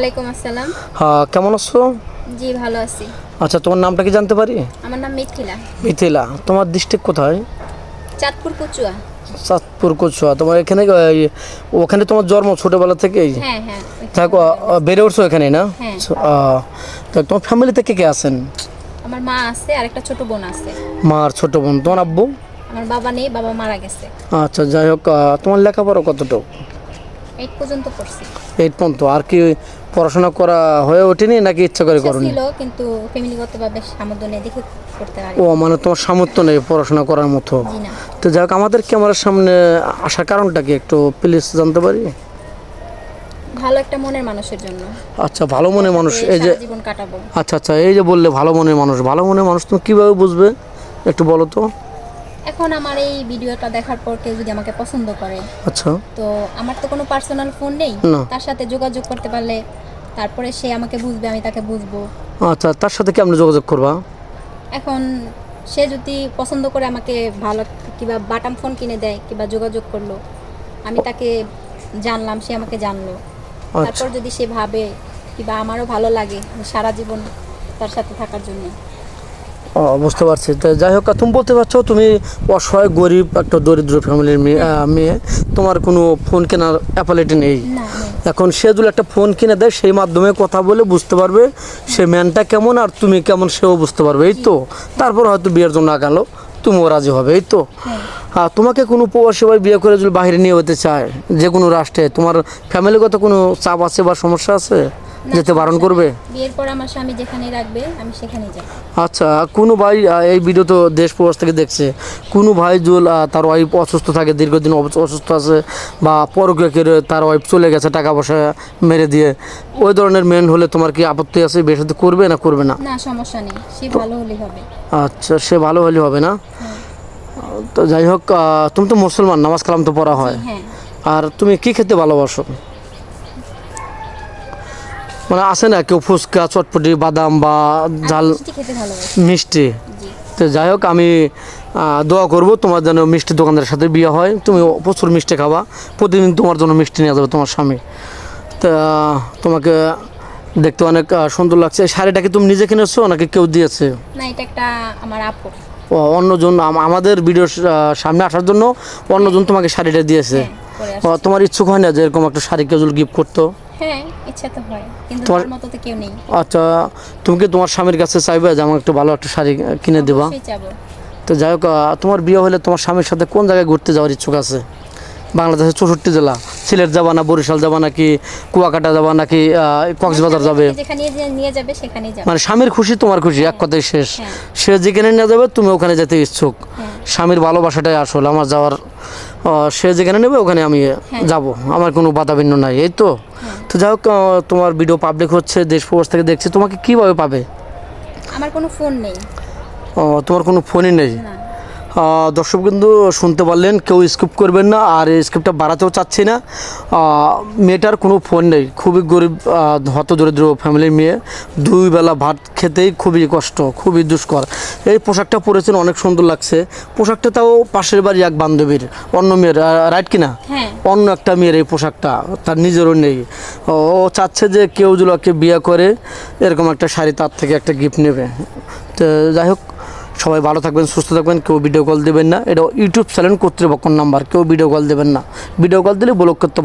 ওয়ালাইকুম আসসালাম। হ্যাঁ কেমন আছো? জি ভালো আছি। আচ্ছা তোমার নামটা কি জানতে পারি? আমার নাম মিথিলা। মিথিলা তোমার ডিস্ট্রিক্ট কোথায়? চাঁদপুর কচুয়া। চাঁদপুর কচুয়া। তোমার এখানে ওখানে তোমার জন্ম ছোটবেলা থেকেই? হ্যাঁ হ্যাঁ। থাকো বেড়ে উঠছো এখানে না? হ্যাঁ। তা তোমার ফ্যামিলিতে কে কে আছেন? আমার মা আছে আর একটা ছোট বোন আছে। মার ছোট বোন। তোমার আব্বু? আমার বাবা নেই বাবা মারা গেছে। আচ্ছা যাই হোক তোমার লেখাপড়া কতটুকু? এইট পর্যন্ত পড়ছি। এইট পর্যন্ত। আর কি পড়াশোনা করা হয়ে ওঠেনি নাকি ইচ্ছা করে করনি? ছিল কিন্তু ফ্যামিলিগতভাবে সামর্থ্য নেই দেখে করতে পারি ও মানে তোমার সামর্থ্য নেই পড়াশোনা করার মতো? তো যাই হোক আমাদের ক্যামেরার সামনে আসার কারণটা কি একটু প্লিজ জানতে পারি? ভালো একটা মনের মানুষের জন্য। আচ্ছা ভালো মনের মানুষ এই যে জীবন কাটাবো। আচ্ছা আচ্ছা এই যে বললে ভালো মনের মানুষ ভালো মনের মানুষ তুমি কীভাবে বুঝবে? একটু বলো তো। এখন আমার এই ভিডিওটা দেখার পর কেউ যদি আমাকে পছন্দ করে আচ্ছা। তো আমার তো কোনো পার্সোনাল ফোন নেই। তার সাথে যোগাযোগ করতে পারলে তারপরে সে আমাকে বুঝবে আমি তাকে বুঝব। আচ্ছা তার সাথে কেমন যোগাযোগ করবা? এখন সে যদি পছন্দ করে আমাকে ভালো কিংবা বাটাম ফোন কিনে দেয় কিংবা যোগাযোগ করল আমি তাকে জানলাম সে আমাকে জানলো। আচ্ছা। তারপর যদি সে ভাবে কিবা আমারও ভালো লাগে সারা জীবন তার সাথে থাকার জন্য। ও, বুঝতে পারছি। তো যাই হোক তুমি বলতে পারছ তুমি অসহায় গরিব একটা দরিদ্র ফ্যামিলির মেয়ে মেয়ে। তোমার কোনো ফোন কেনার অ্যাপালিটি নেই। এখন সে যদি একটা ফোন কিনে দেয় সেই মাধ্যমে কথা বলে বুঝতে পারবে সে ম্যানটা কেমন আর তুমি কেমন সেও বুঝতে পারবে এই তো। তারপর হয়তো বিয়ের জন্য আগালো তুমিও রাজি হবে এই তো। হ্যাঁ। আর তোমাকে কোনো প্রবাসী ভাই বিয়ে করে যদি বাইরে নিয়ে যেতে চায় যে কোনো রাষ্ট্রে তোমার ফ্যামিলিগত কোনো চাপ আছে বা সমস্যা আছে? যেতে বারণ করবে? নেই। বিয়ের পর আমার স্বামী যেখানে রাখবে আমি সেখানেই যাই। আচ্ছা কোনো ভাই এই ভিডিও তো দেশ প্রবাস থেকে দেখছে। কোনো ভাই জুল তার ওয়াইফ অসুস্থ থাকে দীর্ঘদিন অসুস্থ আছে বা পরকীয় করে তার ওয়াইফ চলে গেছে টাকা পয়সা মেরে দিয়ে। ওই ধরনের মেন হলে তোমার কি আপত্তি আছে? সাথে করবে না করবে না? না সমস্যা নেই। সে ভালো হলেই হবে। আচ্ছা সে ভালো হলে হবে না? হ্যাঁ। তো যাই হোক তুমি তো মুসলমান নামাজ কালাম তো পড়া হয়। হ্যাঁ। আর তুমি কি খেতে ভালোবাসো? মানে আছে না কেউ ফুচকা চটপটি বাদাম বা ঝাল? মিষ্টি তো যাই হোক আমি দোয়া করব তোমার যেন মিষ্টি দোকানদারের সাথে বিয়ে হয়। তুমি প্রচুর মিষ্টি খাবা। প্রতিদিন তোমার জন্য মিষ্টি নিয়ে যাবে তোমার স্বামী। তা তোমাকে দেখতে অনেক সুন্দর লাগছে। শাড়িটা কি তুমি নিজে কিনেছো নাকি কেউ দিয়েছে? না এটা একটা আমার আপু ও অন্যজন আমাদের ভিডিওর সামনে আসার জন্য অন্যজন তোমাকে শাড়িটা দিয়েছে। হ্যাঁ। তোমার ইচ্ছুক হয় না যে এরকম একটা শাড়ি কেউ গিফট করতো? হ্যাঁ ইচ্ছা তো হয় কিন্তু তোমার- মতো তো কেউ নেই। আচ্ছা তুমি কি তোমার স্বামীর কাছে চাইবে যে আমাকে একটু ভালো একটা শাড়ি কিনে দেবা? তো যাই হোক তোমার বিয়ে হলে তোমার স্বামীর সাথে কোন জায়গায় ঘুরতে যাওয়ার ইচ্ছুক আছে? বাংলাদেশের চৌষট্টি জেলা। সিলেট যাবা না বরিশাল যাবা নাকি কুয়াকাটা যাবা নাকি কক্সবাজার যাবে? মানে স্বামীর খুশি তোমার খুশি এক কথায় শেষ। হ্যাঁ। সে যেখানে নিয়ে যাবে তুমি ওখানে যেতে ইচ্ছুক। হ্যাঁ। স্বামীর ভালোবাসাটাই আসল আমার যাওয়ার সে যেখানে নেবে ওখানে আমি যাব। আমার কোনো বাধা ভিন্ন নাই এই তো। তো যাই হোক তোমার ভিডিও পাবলিক হচ্ছে দেশ প্রবাস থেকে দেখছি তোমাকে কীভাবে পাবে? আমার কোনো ফোন নেই। ও, তোমার কোনো ফোনই নেই? দর্শক কিন্তু শুনতে পারলেন কেউ স্কিপ করবেন না আর এই স্কিপটা বাড়াতেও চাচ্ছি না। মেয়েটার কোনো ফোন নেই খুবই গরিব হত দরিদ্র ফ্যামিলির মেয়ে। দুই বেলা ভাত খেতেই খুবই কষ্ট খুবই দুষ্কর। এই পোশাকটা পরেছেন অনেক সুন্দর লাগছে। পোশাকটা তাও পাশের বাড়ি এক বান্ধবীর অন্য মেয়ের রাইট কিনা? হ্যাঁ। অন্য একটা মেয়ের এই পোশাকটা তার নিজেরও নেই। ও চাচ্ছে যে কেউ ওকে বিয়ে করে এরকম একটা শাড়ি তার থেকে একটা গিফট নেবে। তো যাই হোক সবাই ভালো থাকবেন, সুস্থ থাকবেন, কেউ ভিডিও কল দেবেন না। এটা ইউটিউব চ্যানেল কর্তৃপক্ষ নাম্বার কেউ ভিডিও কল দেবেন না। ভিডিও কল দিলে ব্লক করতে